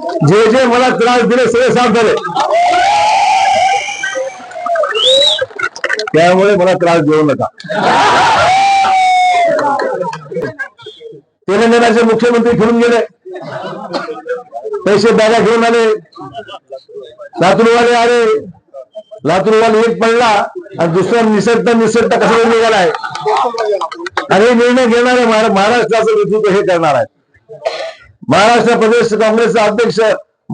जे जे मला त्रास दिले सगळे साफ झाले. त्यामुळे मला त्रास देऊ नका. तेलंगणाचे मुख्यमंत्री फिरून गेले. पैसे बॅगा घेऊन आले. लातूरवाले आले. लातूरवाले एक पडला आणि दुसरा निसटता निसटता कसा निघालाय आणि हे निर्णय घेणारे आहे महाराष्ट्राचं नेतृत्व हे करणार आहे. महाराष्ट्र प्रदेश काँग्रेसचे अध्यक्ष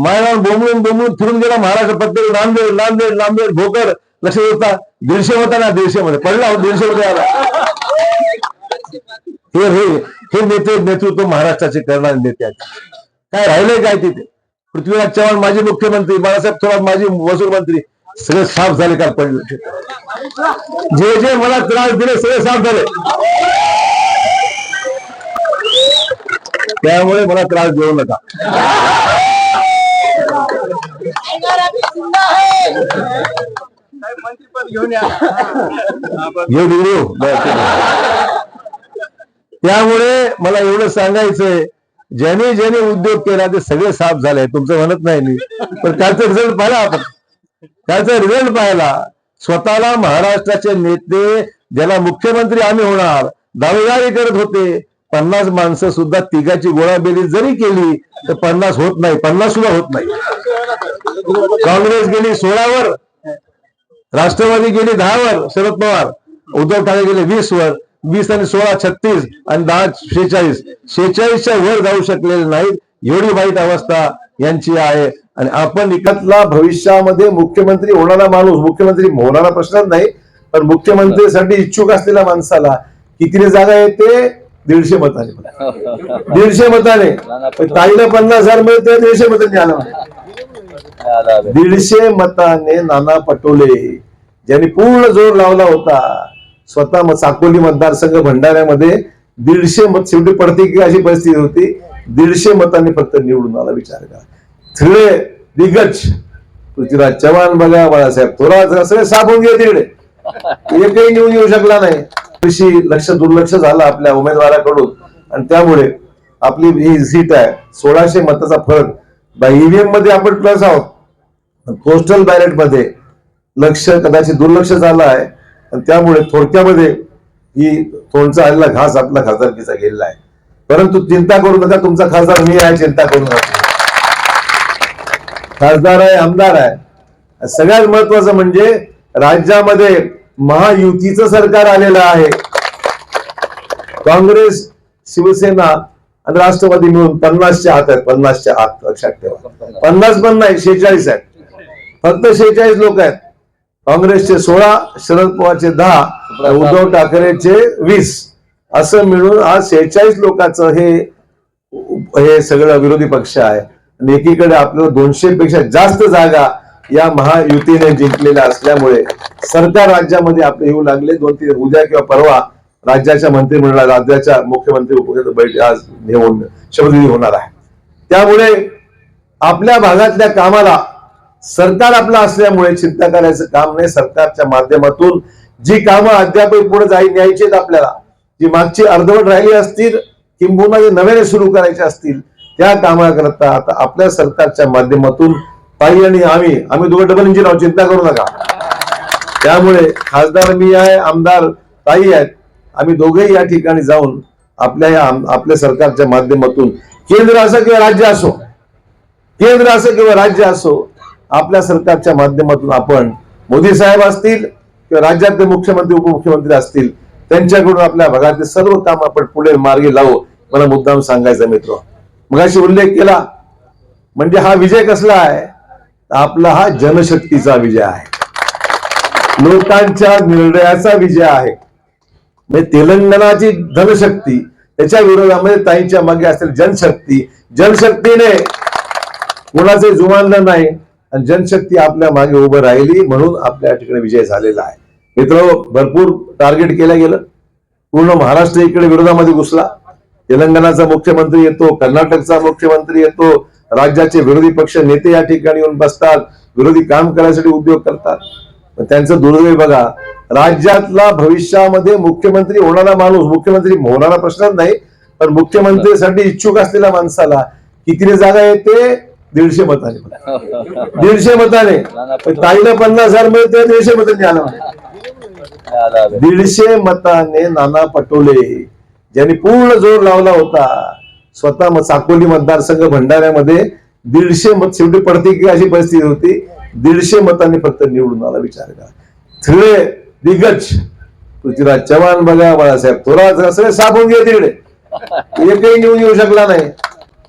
मायरान बोंबलून बोंबलून फिरून गेला महाराष्ट्र प्रत्येक नांदेड नांदेड नांदेड भोकर लक्ष होता दीडशे होता ना दीडशे मध्ये? पडला हो, दीडशे मध्ये आला. हे हे हे नेते नेतृत्व महाराष्ट्राचे करणारे नेते आहेत. काय राहिलंय काय तिथे? पृथ्वीराज चव्हाण माजी मुख्यमंत्री बाळासाहेब थोरात माजी महसूल मंत्री सगळे साफ झाले का पडले? जे जे मला त्रास दिले सगळे साफ झाले. त्यामुळे मला त्रास देऊ नका. त्यामुळे मला एवढं सांगायचंय ज्याने ज्याने उद्योग केला ते सगळे साफ झाले. तुमचं म्हणत नाही मी. पण त्याचा रिझल्ट पाहिला आपण. त्याचा रिझल्ट पाहिला. स्वतःला महाराष्ट्राचे नेते ज्याला मुख्यमंत्री आम्ही होणार दावेदारी करत होते पन्नास माणसं सुद्धा तिघाची गोळाबेरी जरी केली तर पन्नास होत नाही. पन्नास सुद्धा होत नाही. काँग्रेस गेली सोळावर राष्ट्रवादी गेली दहावर शरद पवार. उद्धव ठाकरे गेले वीस वर वीस आणि सोळा छत्तीस आणि दहा शेहेचाळीस. शेहेचाळीसच्या वर जाऊ शकलेले नाहीत. एवढी वाईट अवस्था यांची आहे. आणि आपण इकतला भविष्यामध्ये मुख्यमंत्री होणारा माणूस मुख्यमंत्री होणारा प्रश्नच नाही पण मुख्यमंत्रीसाठी इच्छुक असलेल्या माणसाला किती जागा येते? दीडशे मताने. दीडशे मताने. ताईला पन्नास हजार मिळते दीडशे मतांनी आला. दीडशे मताने नाना पटोले ज्यांनी पूर्ण जोर लावला होता स्वतः साकोली मतदारसंघ भंडाऱ्यामध्ये दीडशे मत शेवटी पडते की अशी परिस्थिती होती. दीडशे मतांनी फक्त निवडून आला विचार करा. सगळे दिग्गज पृथ्वीराज चव्हाण बघा बाळासाहेब थोरात सगळे साफ होऊन गेले तिकडे. एकही निवडून येऊ शकला नाही. कृषी लक्ष दुर्लक्ष झालं आपल्या उमेदवाराकडून. आणि त्यामुळे आपली ही सीट आहे. सोळाशे मताचा फरक. ईव्हीएममध्ये आपण प्लस आहोत. पोस्टल बॅलेटमध्ये लक्ष कदाचित दुर्लक्ष झालं आहे. आणि त्यामुळे थोडक्यामध्ये ही थोडचा आलेला घास आपला खासदारकीचा गेलेला आहे. परंतु चिंता करू नका तुमचा खासदार मी आहे चिंता करू नका. खासदार आहे आमदार आहे. सगळ्यात महत्वाचं म्हणजे राज्यामध्ये महायुतीचं सरकार आलेलं आहे. काँग्रेस शिवसेना आणि राष्ट्रवादी मिळून पन्नासच्या हात आहेत पन्नासच्या हात लक्षात ठेवा. पन्नास पण नाही शेहेचाळीस आहेत. फक्त शेहेचाळीस लोक आहेत. काँग्रेसचे सोळा शरद पवारचे दहा उद्धव ठाकरेचे वीस. असं मिळून आज शेहेचाळीस लोकांचं हे हे सगळं विरोधी पक्ष आहे. आणि एकीकडे आपल्याला दोनशे पेक्षा जास्त जागा या महायुतीने जिंकलेल्या असल्यामुळे सरकार राज्यामध्ये आपले येऊ लागले. दोन तीन उद्या किंवा परवा राज्याच्या मंत्रिमंडळात राज्याच्या मुख्यमंत्री उपमुख्यमंत्री बैठक आज घेऊन शपथविधी होणार आहे. त्यामुळे आपल्या भागातल्या कामाला सरकार आपलं असल्यामुळे चिंता करायचं काम नाही. सरकारच्या माध्यमातून जी कामं अद्याप पुढे जाई न्यायची आहेत आपल्याला जी मागची अर्धवट राहिली असतील किंबहुना जे नव्याने सुरू करायचे असतील त्या कामाकरता आता आपल्या सरकारच्या माध्यमातून ताई आणि आम्ही. आम्ही दोघं डबल इंजिन आहोत चिंता करू नका. त्यामुळे खासदार मी आहे आमदार ताई आहेत. आम्ही दोघेही या ठिकाणी जाऊन आपल्या या आपल्या सरकारच्या माध्यमातून केंद्र असो किंवा राज्य असो केंद्र असो किंवा राज्य असो आपल्या सरकारच्या माध्यमातून आपण मोदी साहेब असतील किंवा राज्यातले मुख्यमंत्री उपमुख्यमंत्री असतील त्यांच्याकडून आपल्या भागातले सर्व काम आपण पुढे मार्गी लावू. मला मुद्दाम सांगायचा मित्र. मग उल्लेख केला म्हणजे हा विजय कसला आहे? आपला हा जनशक्तीचा विजय आहे. लोकांच्या निर्णयाचा विजय आहे. म्हणजे तेलंगणाची धनशक्ती त्याच्या विरोधामध्ये ताईंच्या मागे असेल जनशक्ती. जनशक्तीने कोणाचे जुमानलं नाही आणि जनशक्ती आपल्या मागे उभं राहिली म्हणून आपल्या ठिकाणी विजय झालेला आहे. मित्र भरपूर टार्गेट केलं गेलं. पूर्ण महाराष्ट्र इकडे विरोधामध्ये घुसला. तेलंगणाचा मुख्यमंत्री येतो कर्नाटकचा मुख्यमंत्री येतो राज्याचे विरोधी पक्ष नेते या ठिकाणी येऊन बसतात विरोधी काम करायसाठी उद्योग करतात. त्यांचं दुर्दैव बघा राज्यातला भविष्यामध्ये मुख्यमंत्री होणारा माणूस मुख्यमंत्री होणारा प्रश्नच नाही पण मुख्यमंत्रीसाठी इच्छुक असलेल्या माणसाला किती जागा येते? दीडशे मताने. दीडशे मताने. ताईला पन्नास हजार मिळते दीडशे मतांनी आला. दीडशे मताने नाना पटोले ज्यांनी पूर्ण जोर लावला होता स्वतः मग साकोली मतदारसंघ भंडाऱ्यामध्ये दीडशे मत शेवटी पडते की अशी परिस्थिती होती. दीडशे मतांनी फक्त निवडून आला विचार करा. थिळे दिग्गज पृथ्वीराज चव्हाण बघा बाळासाहेब थोरात सगळे साफ घे तिकडे. एकही निवडून येऊ शकला नाही.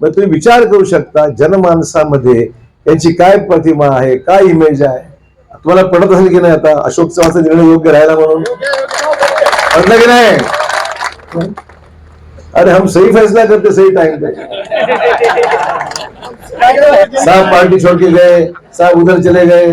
मग तुम्ही विचार करू शकता जनमानसामध्ये यांची काय प्रतिमा आहे काय इमेज आहे? तुम्हाला पडत असेल की नाही आता? अशोक चव्हाणचा निर्णय योग्य राहिला म्हणून? पडलं की नाही? अरे हम सही फैसला करते सही टाइम पे। साहब पार्टी छोड़ के गए साहब उधर चले गए।